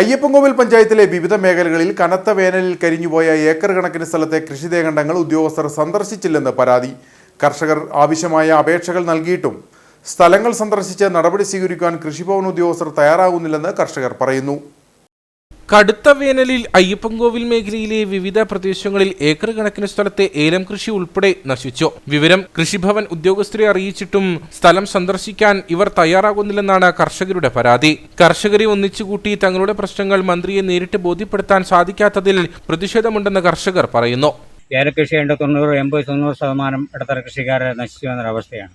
അയ്യപ്പൻകോവിൽ പഞ്ചായത്തിലെ വിവിധ മേഖലകളിൽ കനത്ത വേനലിൽ കരിഞ്ഞുപോയ ഏക്കർ കണക്കിന് സ്ഥലത്തെ കൃഷിദേഖണ്ഡങ്ങൾ ഉദ്യോഗസ്ഥർ സന്ദർശിച്ചില്ലെന്ന് പരാതി. കർഷകർ ആവശ്യമായ അപേക്ഷകൾ നൽകിയിട്ടും സ്ഥലങ്ങൾ സന്ദർശിച്ച് നടപടി സ്വീകരിക്കാൻ കൃഷിഭവൻ ഉദ്യോഗസ്ഥർ തയ്യാറാകുന്നില്ലെന്ന് കർഷകർ പറയുന്നു. കടുത്ത വേനലിൽ അയ്യപ്പൻകോവിൽ മേഖലയിലെ വിവിധ പ്രദേശങ്ങളിൽ ഏക്കർ കണക്കിന് സ്ഥലത്തെ ഏലം കൃഷി ഉൾപ്പെടെ നശിച്ചു. വിവരം കൃഷിഭവൻ ഉദ്യോഗസ്ഥരെ അറിയിച്ചിട്ടും സ്ഥലം സന്ദർശിക്കാൻ ഇവർ തയ്യാറാകുന്നില്ലെന്നാണ് കർഷകരുടെ പരാതി. കർഷകരെ ഒന്നിച്ചുകൂട്ടി തങ്ങളുടെ പ്രശ്നങ്ങൾ മന്ത്രിയെ നേരിട്ട് ബോധ്യപ്പെടുത്താൻ സാധിക്കാത്തതിൽ പ്രതിഷേധമുണ്ടെന്ന് കർഷകർ പറയുന്നു. ഏലകൃഷി ഉണ്ട് തൊണ്ണൂറ് എൺപത് തൊണ്ണൂറ് ശതമാനം ഇടത്തര കൃഷിക്കാരെ നശിച്ചു വന്നൊരവസ്ഥയാണ്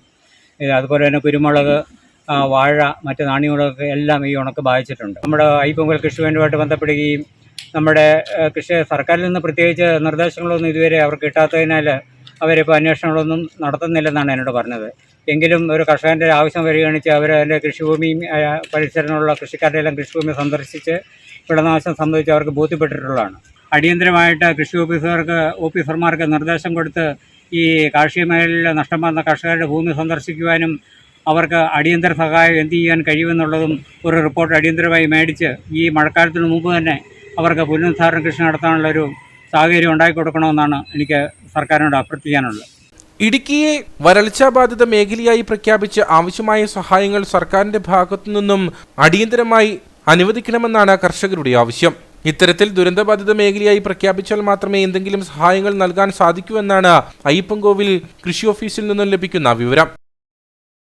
അതുപോലെ തന്നെ കുരുമുളക് വാഴ മറ്റ് നാണ്യങ്ങളൊക്കെ എല്ലാം ഈ ഉണക്ക് ബാധിച്ചിട്ടുണ്ട്. നമ്മുടെ ഐപ്പൊങ്കൽ കൃഷിഭവനുമായിട്ട് ബന്ധപ്പെടുകയും നമ്മുടെ കൃഷി സർക്കാരിൽ നിന്ന് പ്രത്യേകിച്ച് നിർദ്ദേശങ്ങളൊന്നും ഇതുവരെ അവർക്ക് കിട്ടാത്തതിനാൽ അവരിപ്പോൾ അന്വേഷണങ്ങളൊന്നും നടത്തുന്നില്ലെന്നാണ് എന്നോട് പറഞ്ഞത്. എങ്കിലും ഒരു കർഷകന്റെ ആവശ്യം പരിഗണിച്ച് അവർ അതിന്റെ കൃഷിഭൂമിയും പരിസരമുള്ള കൃഷിക്കാരുടെ എല്ലാം കൃഷിഭൂമി സന്ദർശിച്ച് വിളനാശം സംബന്ധിച്ച് അവർക്ക് ബോധ്യപ്പെട്ടിട്ടുള്ളതാണ്. അടിയന്തരമായിട്ട് കൃഷി ഓഫീസർക്ക് ഓഫീസർമാർക്ക് നിർദ്ദേശം കൊടുത്ത് ഈ കാർഷിക മേഖലയിൽ നഷ്ടം വന്ന കർഷകരുടെ ഭൂമി സന്ദർശിക്കുവാനും അവർക്ക് അടിയന്തര സഹായം എന്ത് ചെയ്യാൻ കഴിയുമെന്നുള്ളതും ഒരു റിപ്പോർട്ട് അടിയന്തരമായി മേടിച്ച് ഈ മഴക്കാലത്തിന് മുമ്പ് തന്നെ അവർക്ക് പുനരുദ്ധാരണ കൃഷി നടത്താനുള്ളൊരു സാഹചര്യം ഉണ്ടാക്കി കൊടുക്കണമെന്നാണ് എനിക്ക് സർക്കാരിനോട് അഭ്യർത്ഥിക്കാനുള്ളത്. ഇടുക്കിയെ വരൾച്ചാ ബാധിത മേഖലയായി പ്രഖ്യാപിച്ച് ആവശ്യമായ സഹായങ്ങൾ സർക്കാരിന്റെ ഭാഗത്തു നിന്നും അടിയന്തരമായി അനുവദിക്കണമെന്നാണ് കർഷകരുടെ ആവശ്യം. ഇത്തരത്തിൽ ദുരന്തബാധിത മേഖലയായി പ്രഖ്യാപിച്ചാൽ മാത്രമേ എന്തെങ്കിലും സഹായങ്ങൾ നൽകാൻ സാധിക്കൂ എന്നാണ് അയ്യപ്പൻകോവിൽ കൃഷി ഓഫീസിൽ നിന്നും ലഭിക്കുന്ന വിവരം.